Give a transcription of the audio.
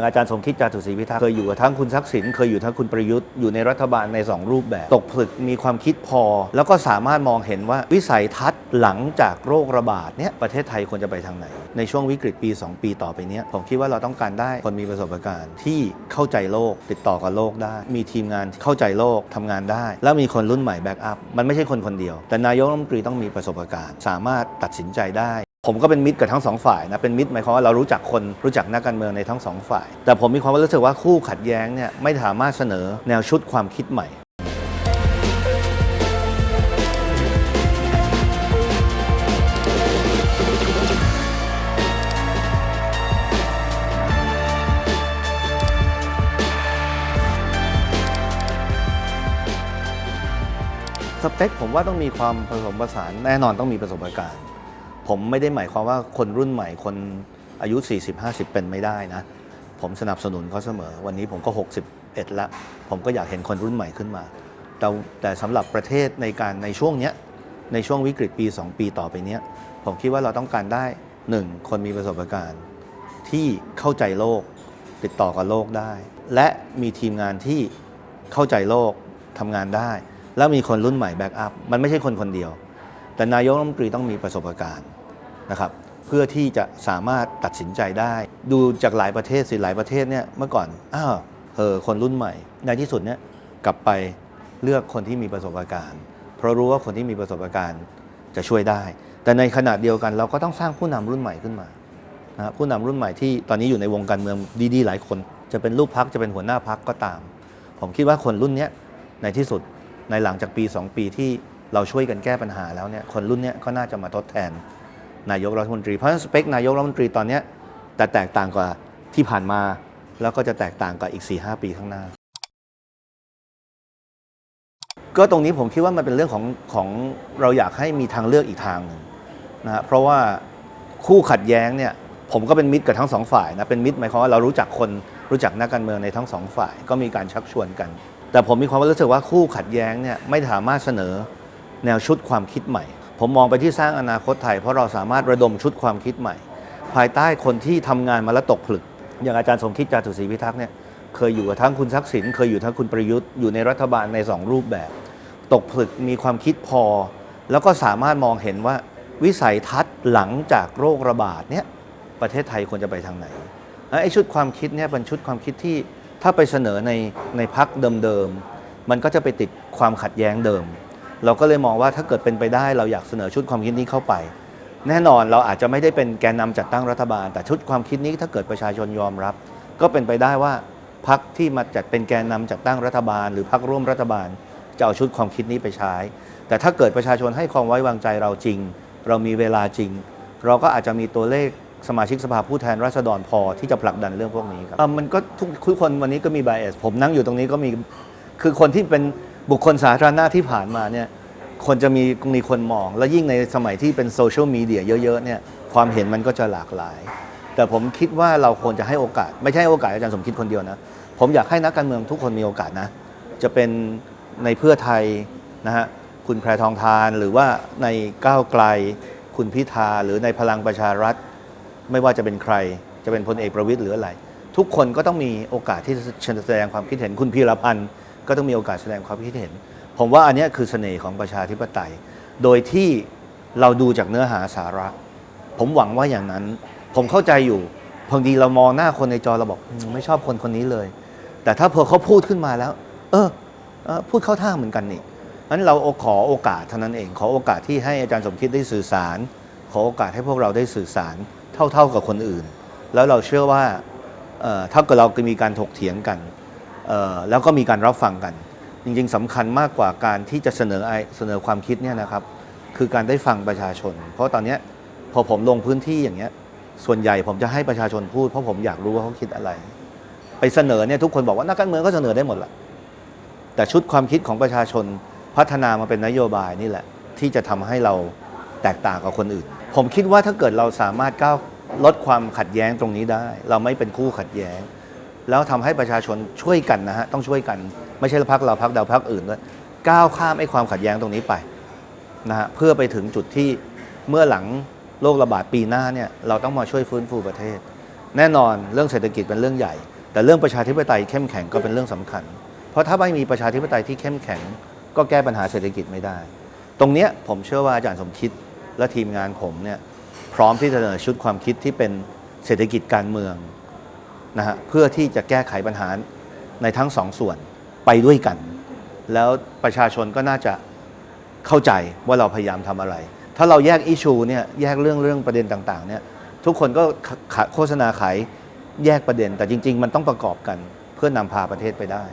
อาจารย์สมคิดจาตุศรีพิทักษ์เคยอยู่กับทั้งคุณทักษิณเคยอยู่ทั้งคุณประยุทธ์อยู่ในรัฐบาลใน 2 รูปแบบ ตกผลึกมีความคิดพอ แล้วก็สามารถมองเห็นว่าวิสัยทัศน์หลังจากโรคระบาดเนี่ยประเทศไทยควรจะไปทางไหน ในช่วงวิกฤตปี 2 ปีต่อไปเนี้ยผมคิดว่าเราต้องการได้คนมีประสบการณ์ที่เข้าใจโลกติดต่อกับโลกได้ มีทีมงานเข้าใจโลกทำงานได้ แล้วมีคนรุ่นใหม่แบ็กอัพมันไม่ใช่คนคนเดียว แต่นายกรัฐมนตรีต้องมีประสบการณ์ สามารถตัดสินใจได้ ผมก็เป็นมิตรกับทั้งสองฝ่ายนะเป็นมิตรหมายความว่าเรารู้จักคนรู้จักนักการเมืองในทั้งสองฝ่าย แต่ผมมีความรู้สึกว่าคู่ขัดแย้งเนี่ยไม่สามารถเสนอแนวชุดความคิดใหม่สเปคผมว่าต้องมีความผสมผสานแน่นอนต้องมีประสบการณ์ ผมไม่ได้หมายความว่าคนรุ่นใหม่คนอายุ 40-50 เป็นไม่ได้นะ ผมสนับสนุนเขาเสมอ วันนี้ผมก็ 61แล้ว ผมก็อยากเห็นคนรุ่นใหม่ขึ้นมา แต่แต่สำหรับประเทศในการในช่วงเนี้ยในช่วงวิกฤตปี 2 ปีต่อไปเนี้ยผมคิดว่าเราต้องการได้ 1. คนมีประสบการณ์ที่เข้าใจโลก ติดต่อกับโลกได้ และมีทีมงานที่เข้าใจโลกทำงานได้ แล้วมีคนรุ่นใหม่แบ็กอัพมันไม่ใช่คนคนเดียว แต่นายกรัฐมนตรีต้องมีประสบการณ์ นะครับเพื่อที่จะสามารถตัดสินใจได้ ดูจากหลายประเทศสิหลายประเทศเนี่ยเมื่อก่อนอ้าวเออคนรุ่นใหม่ ในที่สุดเนี่ยกลับไปเลือกคนที่มีประสบการณ์ เพราะรู้ว่าคนที่มีประสบการณ์จะช่วยได้ แต่ในขณะเดียวกันเราก็ต้องสร้างผู้นำรุ่นใหม่ขึ้นมานะผู้นำรุ่นใหม่ที่ตอนนี้อยู่ในวงการเมืองดีๆ หลายคน จะเป็นลูกพักจะเป็นหัวหน้าพักก็ตาม ผมคิดว่าคนรุ่นเนี้ยในที่สุดในหลังจากปี 2 ปีที่เราช่วยกันแก้ปัญหาแล้วเนี่ยคนรุ่นเนี้ยก็น่าจะมาทดแทน นายกรัฐมนตรี เพราะฉะนั้นสเปคนายกรัฐมนตรีตอนนี้แต่แตกต่างกว่าที่ผ่านมา แล้วก็จะแตกต่างกับอีก 4-5 ปีข้างหน้า ก็ตรงนี้ผมคิดว่ามันเป็นเรื่องของของเราอยากให้มีทางเลือกอีกทางหนึ่งนะฮะเพราะว่าคู่ขัดแย้งเนี่ยผมก็เป็นมิตรกับทั้งสองฝ่ายนะเป็นมิตรหมายความว่าเรารู้จักคนรู้จักนักการเมืองในทั้งสองฝ่าย ก็มีการชักชวนกัน แต่ผมมีความรู้สึกว่าคู่ขัดแย้งเนี่ยไม่สามารถเสนอแนวชุดความคิดใหม่ ผมมองไปที่สร้างอนาคตไทย เพราะเราสามารถระดมชุดความคิดใหม่ ภายใต้คนที่ทำงานมาแล้วตกผลึก อย่างอาจารย์สมคิดจาตุศรีพิทักษ์เนี่ยเคยอยู่กับทั้งคุณทักษิณเคยอยู่ทั้งคุณประยุทธ์อยู่ในรัฐบาลในสองรูปแบบ ตกผลึกมีความคิดพอ แล้วก็สามารถมองเห็นว่าวิสัยทัศน์หลังจากโรคระบาดเนี่ยประเทศไทยควรจะไปทางไหนไอ้ชุดความคิดเนี่ยเป็นชุดความคิดที่ถ้าไปเสนอในในพักเดิมๆมันก็จะไปติดความขัดแย้งเดิม เราก็เลยมองว่าถ้าเกิดเป็นไปได้เราอยากเสนอชุดความคิดนี้เข้าไป แน่นอนเราอาจจะไม่ได้เป็นแกนนำจัดตั้งรัฐบาล แต่ชุดความคิดนี้ถ้าเกิดประชาชนยอมรับ ก็เป็นไปได้ว่าพักที่มาจัดเป็นแกนนำจัดตั้งรัฐบาล หรือพักร่วมรัฐบาลจะเอาชุดความคิดนี้ไปใช้ แต่ถ้าเกิดประชาชนให้ความไว้วางใจเราจริง เรามีเวลาจริง เราก็อาจจะมีตัวเลขสมาชิกสภาผู้แทนราษฎรพอที่จะผลักดันเรื่องพวกนี้ครับเออมันก็ทุกทุกคนวันนี้ก็มี bias ผมนั่งอยู่ตรงนี้ก็มีคือคนที่เป็น บุคคลสาธารณะที่ผ่านมาเนี่ยคนจะมีมีคนมอง แล้วยิ่งในสมัยที่เป็นโซเชียลมีเดียเยอะๆเนี่ยความเห็นมันก็จะหลากหลาย แต่ผมคิดว่าเราควรจะให้โอกาส ไม่ใช่โอกาสอาจารย์สมคิดคนเดียวนะ ผมอยากให้นักการเมืองทุกคนมีโอกาสนะ จะเป็นในเพื่อไทยนะฮะคุณแพรทองทานหรือว่าในก้าวไกล คุณพิธาหรือในพลังประชารัฐ ไม่ว่าจะเป็นใคร จะเป็นพลเอกประวิตยหรืออะไร ทุกคนก็ต้องมีโอกาสที่จะแสดงความคิดเห็นคุณพีรพันธ์ ก็ต้องมีโอกาสแสดงความคิดเห็น ผมว่าอันนี้คือเสน่ห์ของประชาธิปไตย โดยที่เราดูจากเนื้อหาสาระ ผมหวังว่าอย่างนั้น ผมเข้าใจอยู่บางทีเรามองหน้าคนในจอเราบอกไม่ชอบคนคนนี้เลย แต่ถ้าพอเขาพูดขึ้นมาแล้ว เออเออพูดเข้าท่าเหมือนกันนี่นั้นเราขอโอกาสเท่านั้นเอง ขอโอกาสที่ให้อาจารย์สมคิดได้สื่อสาร ขอโอกาสให้พวกเราได้สื่อสารเท่าๆกับคนอื่น แล้วเราเชื่อว่าถ้าเกิดเรามีการถกเถียงกัน แล้วก็มีการรับฟังกัน จริงๆสำคัญมากกว่าการที่จะเสนอไอเสนอความคิดเนี่ยนะครับ คือการได้ฟังประชาชน เพราะตอนนี้พอผมลงพื้นที่อย่างเงี้ยส่วนใหญ่ผมจะให้ประชาชนพูดเพราะผมอยากรู้ว่าเขาคิดอะไร ไปเสนอเนี่ยทุกคนบอกว่านักการเมืองก็เสนอได้หมดแหละแต่ชุดความคิดของประชาชนพัฒนามาเป็นนโยบายนี่แหละ ที่จะทำให้เราแตกต่างกับคนอื่น ผมคิดว่าถ้าเกิดเราสามารถก้าวลดความขัดแย้งตรงนี้ได้ เราไม่เป็นคู่ขัดแย้ง แล้วทำให้ประชาชนช่วยกันนะฮะต้องช่วยกันไม่ใช่พักเราพักเดาพักอื่นด้วยก้าวข้ามไอ้ความขัดแย้งตรงนี้ไปนะฮะเพื่อไปถึงจุดที่เมื่อหลังโรคระบาดปีหน้าเนี่ยเราต้องมาช่วยฟื้นฟูประเทศ แน่นอนเรื่องเศรษฐกิจเป็นเรื่องใหญ่ แต่เรื่องประชาธิปไตยเข้มแข็งก็เป็นเรื่องสำคัญ เพราะถ้าไม่มีประชาธิปไตยที่เข้มแข็ง ก็แก้ปัญหาเศรษฐกิจไม่ได้ ตรงเนี้ยผมเชื่อว่าอาจารย์สมคิดและทีมงานผมเนี่ยพร้อมที่จะเสนอชุดความคิดที่เป็นเศรษฐกิจการเมือง นะฮะเพื่อที่จะแก้ไขปัญหาในทั้งสองส่วนไปด้วยกัน แล้วประชาชนก็น่าจะเข้าใจว่าเราพยายามทำอะไร ถ้าเราแยกอิชูเนี่ยแยกเรื่องเรื่องประเด็นต่างๆเนี่ยทุกคนก็โฆษณาขายแยกประเด็น แต่จริง ๆ มันต้องประกอบกันเพื่อนำพาประเทศไปได้